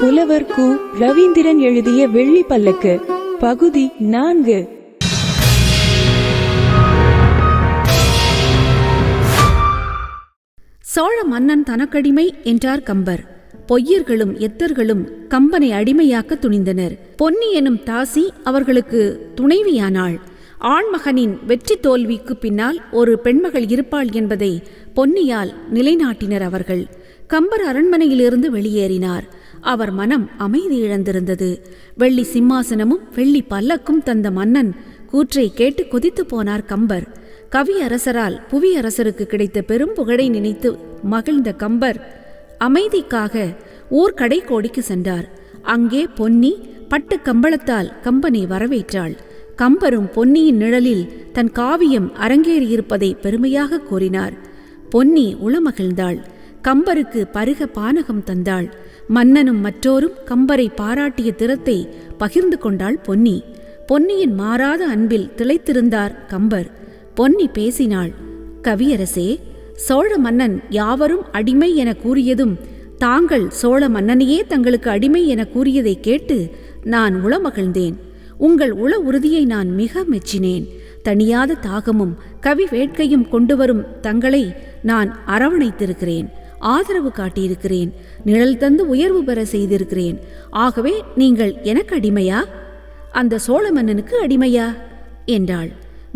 புலவர் கு ரவீந்திரன் எழுதிய வெள்ளி பல்லக்கு பகுதி நான்கு. சோழ மன்னன் தனக்கடிமை என்றார் கம்பர். பொய்யர்களும் எத்தர்களும் கம்பனை அடிமையாக்க துணிந்தனர். பொன்னி எனும் தாசி அவர்களுக்கு துணைவியானாள். ஆண்மகனின் வெற்றி தோல்விக்கு பின்னால் ஒரு பெண்மகள் இருப்பாள் என்பதை பொன்னியால் நிலைநாட்டினர் அவர்கள். கம்பர் அரண்மனையிலிருந்து வெளியேறினார். அவர் மனம் அமைதி இழந்திருந்தது. வெள்ளி சிம்மாசனமும் வெள்ளி பல்லக்கும் தந்த மன்னன் கூற்றை கேட்டு கொதித்து போனார் கம்பர். கவி அரசரால் புவி கிடைத்த பெரும் புகழை நினைத்து மகிழ்ந்த கம்பர் அமைதிக்காக ஊர் கடைக்கோடிக்கு சென்றார். அங்கே பொன்னி பட்டு கம்பளத்தால் கம்பனை வரவேற்றாள். கம்பரும் பொன்னியின் நிழலில் தன் காவியம் அரங்கேறியிருப்பதை பெருமையாக கூறினார். பொன்னி உளமகிழ்ந்தாள். கம்பருக்கு பருக பானகம் தந்தாள். மன்னனும் மற்றோரும் கம்பரை பாராட்டிய திறத்தை பகிர்ந்து கொண்டாள் பொன்னி. பொன்னியின் மாறாத அன்பில் திளைத்திருந்தார் கம்பர். பொன்னி பேசினாள் கவியரசே சோழ மன்னன் யாவரும் அடிமை என கூறியதும் தாங்கள் சோழ மன்னனையே தங்களுக்கு அடிமை என கூறியதை கேட்டு நான் உளமகிழ்ந்தேன். உங்கள் உள உறுதியை நான் மிக மெச்சினேன். தனியாத தாகமும் கவி வேட்கையும் கொண்டு வரும் தங்களை நான் அரவணைத்திருக்கிறேன். ஆதரவு காட்டியிருக்கிறேன். நிழல் தந்து உயர்வு பெற செய்திருக்கிறேன். ஆகவே நீங்கள் எனக்கு அடிமையா? அந்த சோழ மன்னனுக்கு அடிமையா? என்றாள்.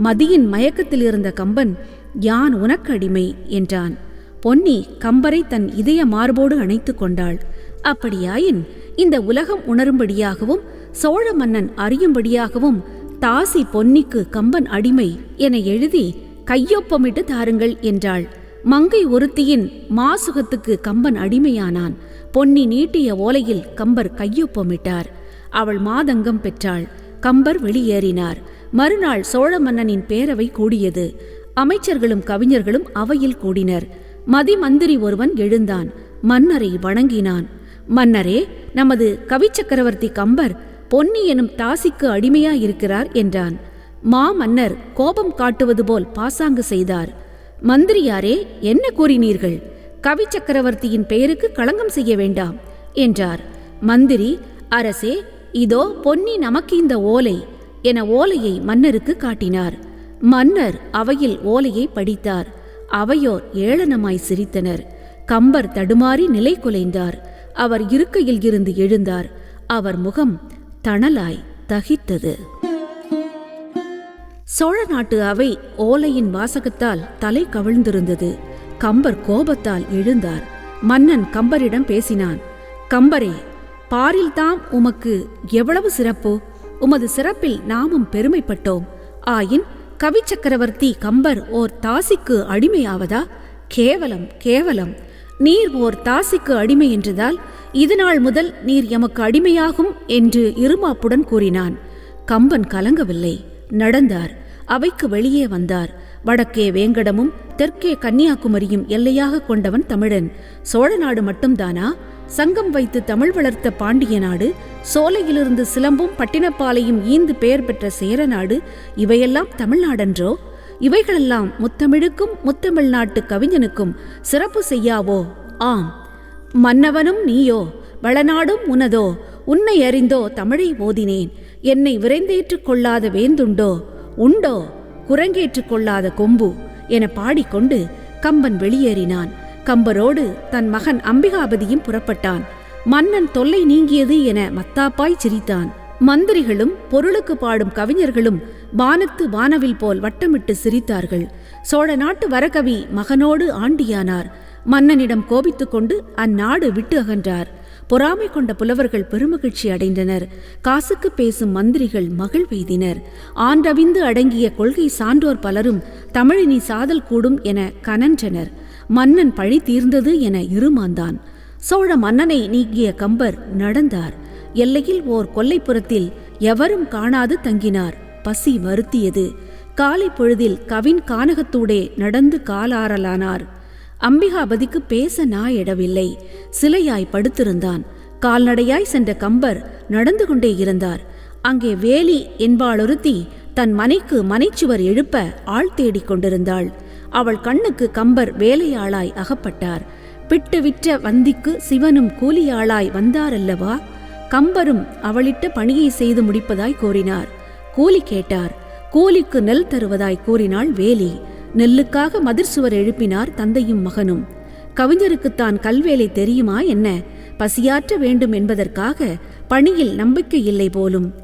மதியின் மயக்கத்தில் இருந்த கம்பன் யான் உனக்கு அடிமை? என்றான். பொன்னி கம்பரை தன் இதய மார்போடு அணைத்து கொண்டாள். அப்படியாயின் இந்த உலகம் உணரும்படியாகவும் சோழ மன்னன் அறியும்படியாகவும் தாசி பொன்னிக்கு கம்பன் அடிமை என எழுதி கையொப்பமிட்டு தாருங்கள் என்றாள். மங்கை ஒருத்தியின் மாசுகத்துக்கு கம்பன் அடிமையானான். பொன்னி நீட்டிய ஓலையில் கம்பர் கையொப்பமிட்டார். அவள் மாதங்கம் பெற்றாள். கம்பர் வெளியேறினார். மறுநாள் சோழ மன்னனின் பேரவை கூடியது. அமைச்சர்களும் கவிஞர்களும் அவையில் கூடினர். மதிமந்திரி ஒருவன் எழுந்தான். மன்னரை வணங்கினான். மன்னரே நமது கவிச்சக்கரவர்த்தி கம்பர் பொன்னி எனும் தாசிக்கு அடிமையாயிருக்கிறார் என்றான். மா மன்னர் கோபம் காட்டுவது போல் பாசாங்கு செய்தார். மந்திரியாரே என்ன கூறினீர்கள்? கவி சக்கரவர்த்தியின் பெயருக்கு களங்கம் செய்ய வேண்டாம் என்றார். மந்திரி அரசே இதோ பொன்னி நமக்கு இந்த ஓலை என ஓலையை மன்னருக்கு காட்டினார். மன்னர் அவையில் ஓலையை படித்தார். அவையோர் ஏளனமாய் சிரித்தனர். கம்பர் தடுமாறி நிலை குலைந்தார். அவர் இருக்கையில் இருந்து எழுந்தார். அவர் முகம் தணலாய் தகித்தது. சோழ நாட்டு அவை ஓலையின் வாசகத்தால் தலை கவிழ்ந்திருந்தது. கம்பர் கோபத்தால் எழுந்தார். மன்னன் கம்பரிடம் பேசினான் கம்பரே பாரில்தாம் உமக்கு எவ்வளவு சிறப்பு? உமது சிறப்பில் நாமும் பெருமைப்பட்டோம். ஆயின் கவி சக்கரவர்த்தி கம்பர் ஓர் தாசிக்கு அடிமையாவதா? கேவலம் கேவலம். நீர் ஓர் தாசிக்கு அடிமை என்றதால் இதுநாள் முதல் நீர் எமக்கு அடிமையாகும் என்று இருமாப்புடன் கூறினான். கம்பன் கலங்கவில்லை. நடந்தார். அவைக்கு வெளியே வந்தார். வடக்கே வேங்கடமும் தெற்கே கன்னியாகுமரியும் எல்லையாக கொண்டவன் தமிழன். சோழ நாடு மட்டும்தானா? சங்கம் வைத்து தமிழ் வளர்த்த பாண்டிய நாடு சோலையிலிருந்து சிலம்பும் பட்டினப்பாலையும் ஈந்து பெயர் பெற்ற சேர நாடு இவையெல்லாம் தமிழ்நாடென்றோ? இவைகளெல்லாம் முத்தமிழுக்கும் முத்தமிழ் நாட்டு கவிஞனுக்கும் சிறப்பு செய்யாவோ? ஆம். மன்னவனும் நீயோ? வளநாடும் உனதோ? உன்னை அறிந்தோ தமிழை ஓதினேன் என்னை விரைந்தேற்றுக் கொள்ளாத வேந்துண்டோ? உண்டோ? குரங்கேற்றுக் கொள்ளாத கொம்பு? என பாடிக்கொண்டு கம்பன் வெளியேறினான். கம்பரோடு தன் மகன் அம்பிகாபதியும் புறப்பட்டான். மன்னன் தொல்லை நீங்கியது என மத்தாப்பாய் சிரித்தான். மந்திரிகளும் பொருளுக்கு பாடும் கவிஞர்களும் வானத்து வானவில் போல் வட்டமிட்டு சிரித்தார்கள். சோழ நாட்டு வரகவி மகனோடு ஆண்டியானார். மன்னனிடம் கோபித்துக்கொண்டு அந்நாடு விட்டு அகன்றார். பொறாமை கொண்ட புலவர்கள் பெருமகிழ்ச்சி அடைந்தனர். காசுக்கு பேசும் மந்திரிகள் மகிழ்வெய்தினர் ஆண்டவிந்து அடங்கிய கொள்கை சான்றோர் பலரும் தமிழினி சாதல் கூடும் என கனன்றனர். மன்னன் பழி தீர்ந்தது என இருமாந்தான். சோழ மன்னனை நீக்கிய கம்பர் நடந்தார். எல்லையில் ஓர் கொல்லைப்புறத்தில் எவரும் காணாது தங்கினார். பசி வருத்தியது. காலை பொழுதில் கவின் கானகத்தூடே நடந்து காலாறலானார். அம்பிகாபதிக்கு பேச நாயிடவில்லை. சிலையாய் படுத்திருந்தான். கால்நடையாய் சென்ற கம்பர் நடந்து கொண்டே இருந்தார். அங்கே வேலி என்பாளொருத்தி தன் மனைக்கு மனைச்சுவர் எழுப்ப ஆள் தேடிக் கொண்டிருந்தாள். அவள் கண்ணுக்கு கம்பர் வேலையாளாய் அகப்பட்டார். பிட்டு விற்ற வந்திக்கு சிவனும் கூலியாளாய் வந்தாரல்லவா? கம்பரும் அவளிட்ட பணியை செய்து முடிப்பதாய் கூறினார். கூலி கேட்டார். கூலிக்கு நெல் தருவதாய் கூறினாள் வேலி. நெல்லுக்காக மதிர் சுவர் எழுப்பினார் தந்தையும் மகனும். கவிஞருக்குத்தான் கல்வேலை தெரியுமா என்ன? பசியாற்ற வேண்டும் என்பதற்காக பணியில் நம்பிக்கை இல்லை போலும்.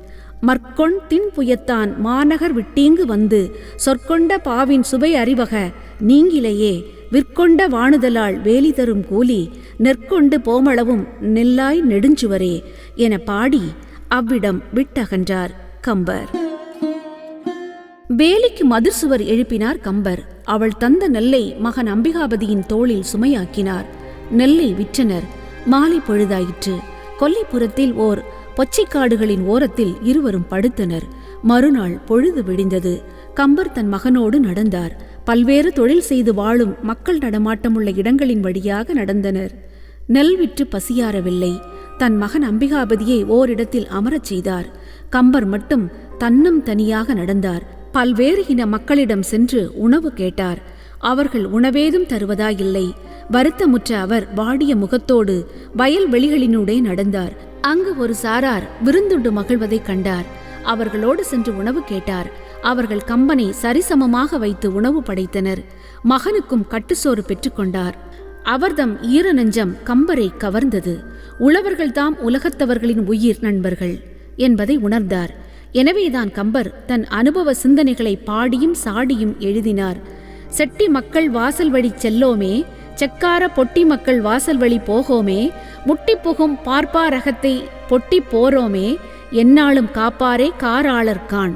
மற்கொண் தின் புயத்தான் மாநகர் விட்டீங்கு வந்து சொற்கொண்ட பாவின் சுவை அறிவக நீங்கிலேயே விற்கொண்ட வாணுதலால் வேலி தரும் கூலி நெற்கொண்டு போமளவும் நெல்லாய் நெடுஞ்சுவரே என பாடி அவ்விடம் விட்டகன்றார் கம்பர். வேலிக்கு மதிர்சுவர் எழுப்பினார் கம்பர். அவள் தந்த நெல்லை மகன் அம்பிகாபதியின் தோளில் சுமையாக்கினார். நெல்லை விற்றனர். மாலை பொழுதாயிற்று. கொல்லைப்புறத்தில் ஓர் பொச்சைக்காடுகளின் ஓரத்தில் இருவரும் படுத்தனர். மறுநாள் பொழுது விடிந்தது. கம்பர் தன் மகனோடு நடந்தார். பல்வேறு தொழில் செய்து வாழும் மக்கள் நடமாட்டமுள்ள இடங்களின் வழியாக நடந்தனர். நெல் விற்று பசியாரவில்லை தன் மகன் அம்பிகாபதியை ஓரிடத்தில் அமரச் செய்தார். கம்பர் மட்டும் தன்னம் தனியாக நடந்தார். பல்வேறு இன மக்களிடம் சென்று உணவு கேட்டார். அவர்கள் உணவேதும் தருவதாயில்லை. வருத்தமுற்ற அவர் வாடிய முகத்தோடு வயல் வெளிகளினூடே நடந்தார். அங்கு ஒரு சாரார் விருந்துண்டு மகிழ்வதைக் கண்டார். அவர்களோடு சென்று உணவு கேட்டார். அவர்கள் கம்பனை சரிசமமாக வைத்து உணவு படைத்தனர். மகனுக்கும் கட்டுச்சோறு பெற்றுக்கொண்டார் அவர்தம் ஈர நெஞ்சம் கம்பரை கவர்ந்தது. உழவர்கள்தாம் உலகத்தவர்களின் உயிர் நண்பர்கள் என்பதை உணர்ந்தார். எனவேதான் கம்பர் தன் அனுபவ சிந்தனைகளை பாடியும் சாடியும் எழுதினார். செட்டி மக்கள் வாசல் வழி செல்லோமே செக்கார பொட்டி மக்கள் வாசல் வழி போகோமே முட்டி புகும் பார்ப்பாரகத்தை பொட்டி போரோமே என்னாலும் காப்பாரே காராளர்கான்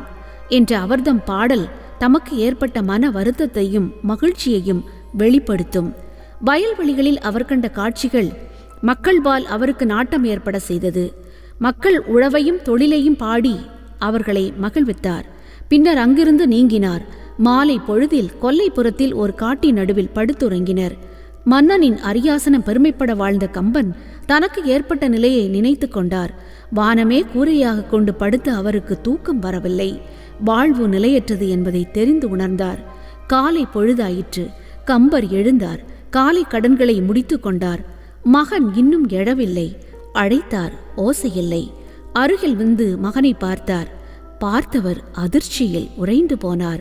என்ற அவர்தம் பாடல் தமக்கு ஏற்பட்ட மன வருத்தத்தையும் மகிழ்ச்சியையும் வெளிப்படுத்தும். வயல்வெளிகளில் அவர் கண்ட காட்சிகள் மக்கள்பால் அவருக்கு நாட்டம் ஏற்பட செய்தது. மக்கள் உழவையும் தொழிலையும் பாடி அவர்களை மகிழ்வித்தார். பின்னர் அங்கிருந்து நீங்கினார். மாலை பொழுதில் கொல்லைப்புறத்தில் ஒரு காட்டின் நடுவில் படுத்துறங்கினர். மன்னனின் அரியாசனம் பெருமைப்பட வாழ்ந்த கம்பன் தனக்கு ஏற்பட்ட நிலையை நினைத்து கொண்டார். வானமே கூரையாக கொண்டு படுத்து அவருக்கு தூக்கம் வரவில்லை. வாழ்வு நிலையற்றது என்பதை தெரிந்து உணர்ந்தார். காலை பொழுதாயிற்று. கம்பர் எழுந்தார். காலை கடன்களை முடித்து கொண்டார். மகன் இன்னும் எழவில்லை. அழைத்தார். ஓசையில்லை. அருகில் வந்து மகனை பார்த்தார். பார்த்தவர் அதிர்ச்சியில் உறைந்து போனார்.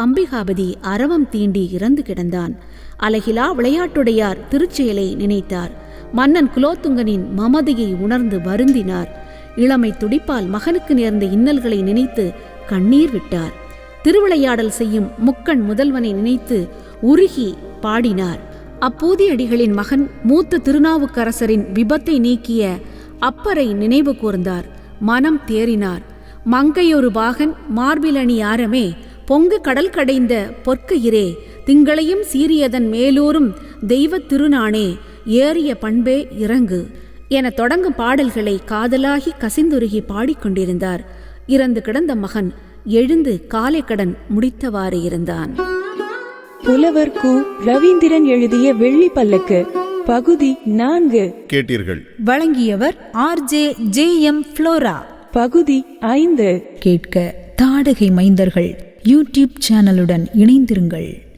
அம்பிகாபதி அரவம் தீண்டி இறந்து கிடந்தான். அலகிலா விளையாட்டுடையார் திருச்செயலை நினைத்தார். மன்னன் குலோத்துங்கனின் மமதையை உணர்ந்து வருந்தினார். இளமை துடிப்பால் மகனுக்கு நேர்ந்த இன்னல்களை நினைத்து கண்ணீர் விட்டார். திருவிளையாடல் செய்யும் முக்கண் முதல்வனை நினைத்து உருகி பாடினார். அப்போதியடிகளின் மகன் மூத்த திருநாவுக்கரசரின் விபத்தை நீக்கிய அப்பரை நினைவு கூர்ந்தார். மனம் தேறினார். மங்கையொரு பாகன் மார்பிலணி ஆரமே பொங்கு கடல் கடைந்த பொற்கையிரே திங்களையும் சீரியதன் மேலூரும் தெய்வத் திருநானே ஏறிய பண்பே இறங்கு என தொடங்கும் பாடல்களை காதலாகி கசிந்துருகி பாடிக்கொண்டிருந்தார் இறந்து கிடந்த மகன் எழுந்து காலை கடன் முடித்தவாறு இருந்தான். புலவர் கு ரவீந்திரன் எழுதிய வெள்ளி பல்லக்கு பகுதி நான்கு. கேட்டீர்கள். வழங்கியவர் ஆர்ஜே ஜே எம் ஃப்ளோரா. பகுதி ஐந்து. கேட்க தாடகை மைந்தர்கள். யூடியூப் சேனலுடன் இணைந்திருங்கள்.